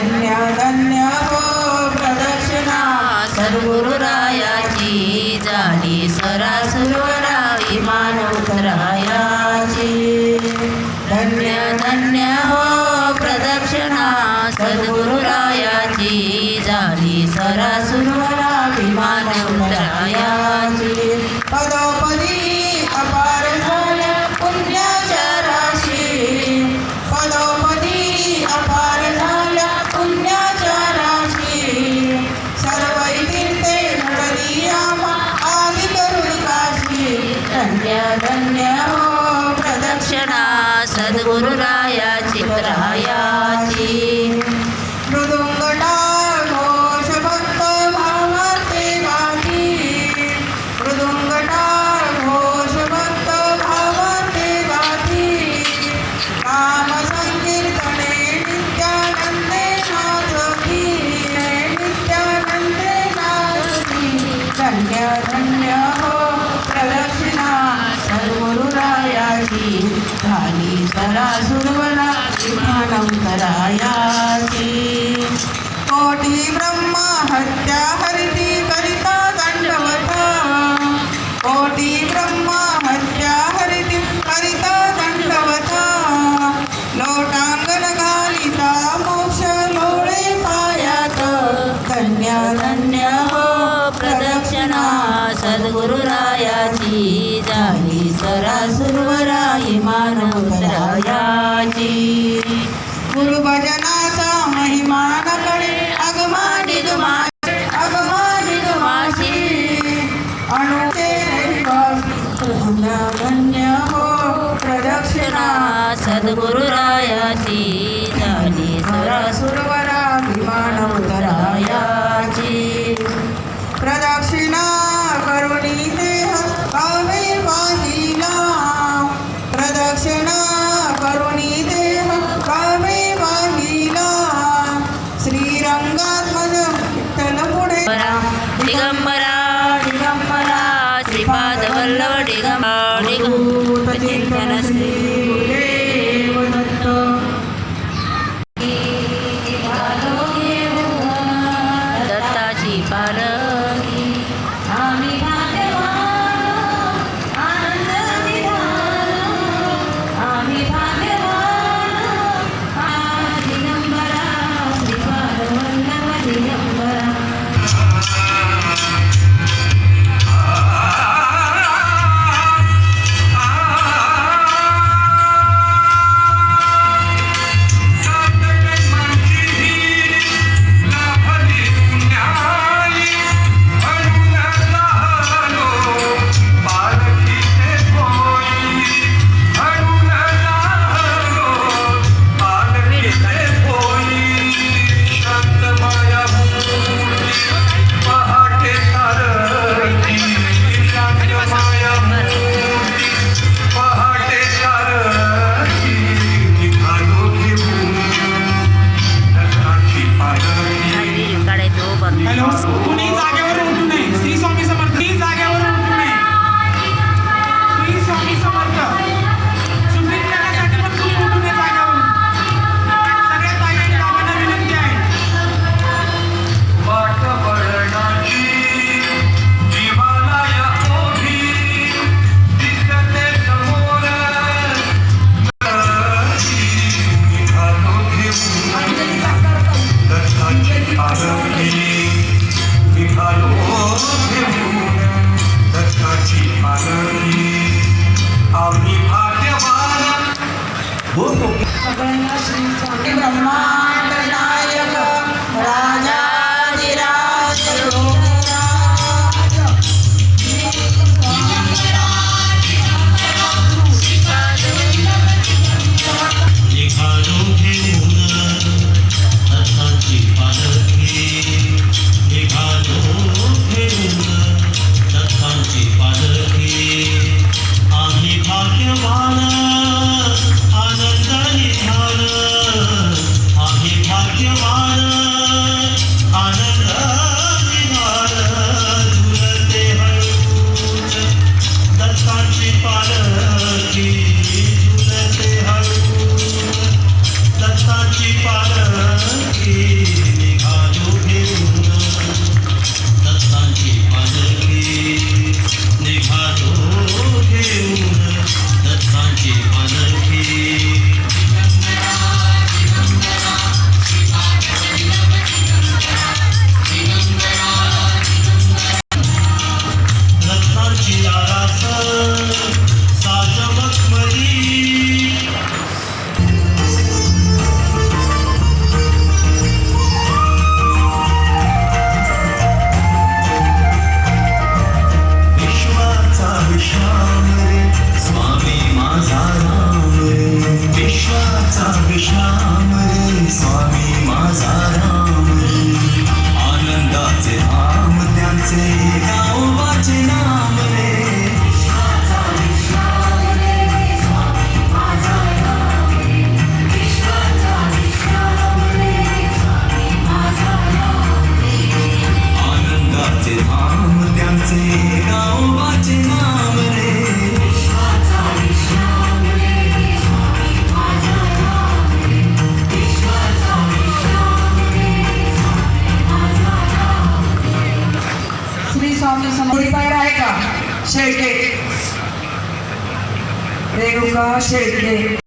धन्य धन्य हो प्रदक्षिणा. सद्गुरुरायाची झाली सरासुरवराई मानवरायाची धन्य धन्य हो प्रदक्षिणा. सद्गुरुरायाची झाली सरासुरवराई मानवरायाची पदोपदी धाली सरा सुरवला मानवतरायासी कोटी ब्रह्मा हत्या हरित गुरुरायाची झाली सरा सुरवराई मानवरायाची. गुरु भजनाचा महिमानकडे अगमा निगमा अगमा निगमाशी अणुते धन्य हो प्रदक्षिणा. सद्गुरुरायाची झाली सरा सुरवरा मानवरा Patino, Patino, Patino, ありがとます。shake it. There shake it.